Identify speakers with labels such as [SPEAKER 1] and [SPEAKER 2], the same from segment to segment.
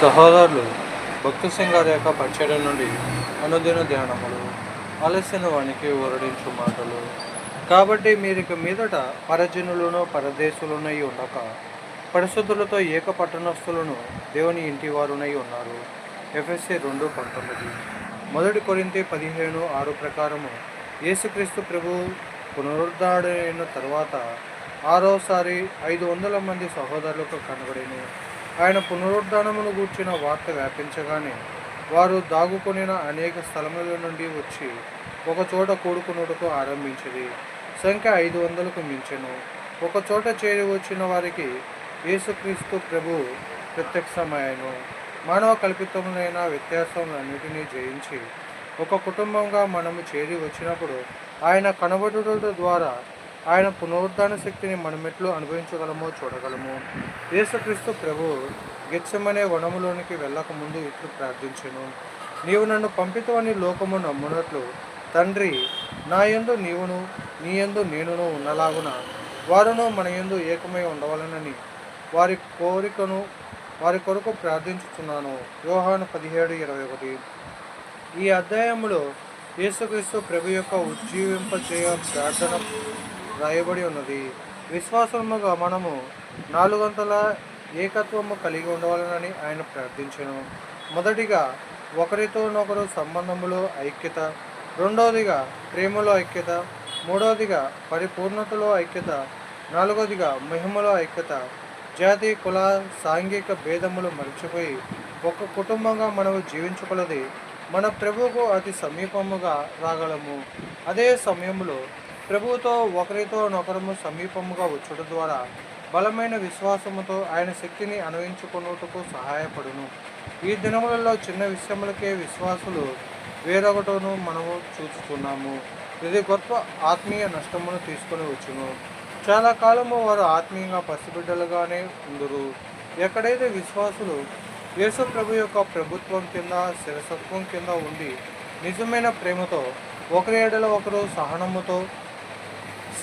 [SPEAKER 1] సహోదరులు భక్తి సింగారి యొక్క పరిచయం నుండి అనుదిన ధ్యానములు ఆలస్యన వానికి ఊరడించు మాటలు. కాబట్టి మీరిక మీదట పరజనులను పరదేశులనై ఉండక పరిశుద్ధులతో ఏక పట్టణస్థులను దేవుని ఇంటి వారునై ఉన్నారు. ఎఫ్ఎస్సి రెండు పంతొమ్మిది. మొదటి కొరింతి పదిహేను ఆరు ప్రకారము యేసుక్రీస్తు ప్రభు పునరుద్ధరణ తర్వాత ఆరోసారి ఐదు వందల మంది సహోదరులకు కనబడిను. ఆయన పునరుద్ధానమును గూర్చిన వార్త వ్యాపించగానే వారు దాగుకొనిన అనేక స్థలముల నుండి వచ్చి ఒకచోట కూడుకునుటకు కూడుకున్నటకు ఆరంభించింది సంఖ్య ఐదు వందలకు మించెను. ఒకచోట చేరి వచ్చిన వారికి యేసుక్రీస్తు ప్రభు ప్రత్యక్షమయ్యను. మానవ కల్పితములైన వ్యత్యాసములన్నిటినీ జయించి ఒక కుటుంబంగా మనము చేరి వచ్చినప్పుడు ఆయన కనబడుట ద్వారా ఆయన పునరుద్ధాన శక్తిని మనమెట్లు అనుభవించగలమో చూడగలము. యేసుక్రీస్తు ప్రభు గెచ్చమనే వనములోనికి వెళ్ళక ముందు ఇట్లు ప్రార్థించెను. నీవు నన్ను పంపితవని లోకము నమ్మునట్లు తండ్రి నా యందు నీవును నీ యందు నేనును ఉన్నలాగున వారును మన యందు ఏకమై ఉండవలనని వారి కోరికను వారి కొరకు ప్రార్థించుతున్నాను యోహాను పదిహేడు ఇరవై ఒకటి. ఈ అధ్యాయంలో యేసుక్రీస్తు ప్రభు యొక్క ఉజ్జీవింపచేయ ప్రార్థన రాయబడి ఉన్నది. విశ్వాసముగా మనము నాలుగంతల ఏకత్వము కలిగి ఉండవాలని ఆయన ప్రార్థించను. మొదటిగా ఒకరితోనొకరు సంబంధములో ఐక్యత రెండవదిగా ప్రేమలో ఐక్యత మూడవదిగా పరిపూర్ణతలో ఐక్యత నాలుగవదిగా మహిమలో ఐక్యత జాతి కుల సాంఘిక భేదములు మరచిపోయి ఒక కుటుంబంగా మనము జీవించగలది మన ప్రభువుకు అతి సమీపముగా రాగలము. అదే సమయంలో ప్రభువుతో ఒకరితో నొకరము సమీపముగా వచ్చుట ద్వారా బలమైన విశ్వాసముతో ఆయన శక్తిని అన్వయించుకున్నట్టుకు సహాయపడును. ఈ దినములలో చిన్న విషయములకే విశ్వాసులు వేరొకటను మనము చూస్తున్నాము ఇది గొప్ప ఆత్మీయ నష్టమును తీసుకొని వచ్చును. చాలా కాలము వారు ఆత్మీయంగా పసిబిడ్డలుగానే ఉందరు. ఎక్కడైతే విశ్వాసులు యేసు ప్రభు యొక్క ప్రభుత్వం కింద శిరసత్వం కింద ఉండి నిజమైన ప్రేమతో ఒకరి ఏడల ఒకరు సహనముతో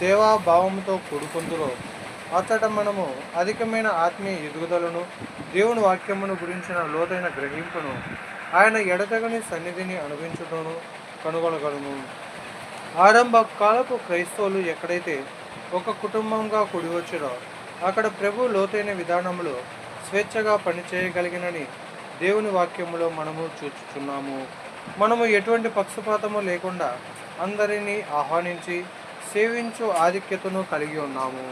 [SPEAKER 1] సేవా కూడుకుందులో కూడుకుందురో మనము అధికమైన ఆత్మీయ ఎదుగుదలను దేవుని వాక్యమును గురించిన లోతైన గ్రహింపును ఆయన ఎడతగని సన్నిధిని అనుభవించుటను కనుగొనగలను ఆరంభ కాలపు క్రైస్తవులు ఎక్కడైతే ఒక కుటుంబంగా కూడివచ్చురో అక్కడ ప్రభు లోతైన విధానంలో స్వేచ్ఛగా పనిచేయగలిగినని దేవుని వాక్యములో మనము చూచుచున్నాము. మనము ఎటువంటి పక్షపాతము లేకుండా అందరినీ ఆహ్వానించి సేవించు ఆధిక్యతను కలిగి ఉన్నాము.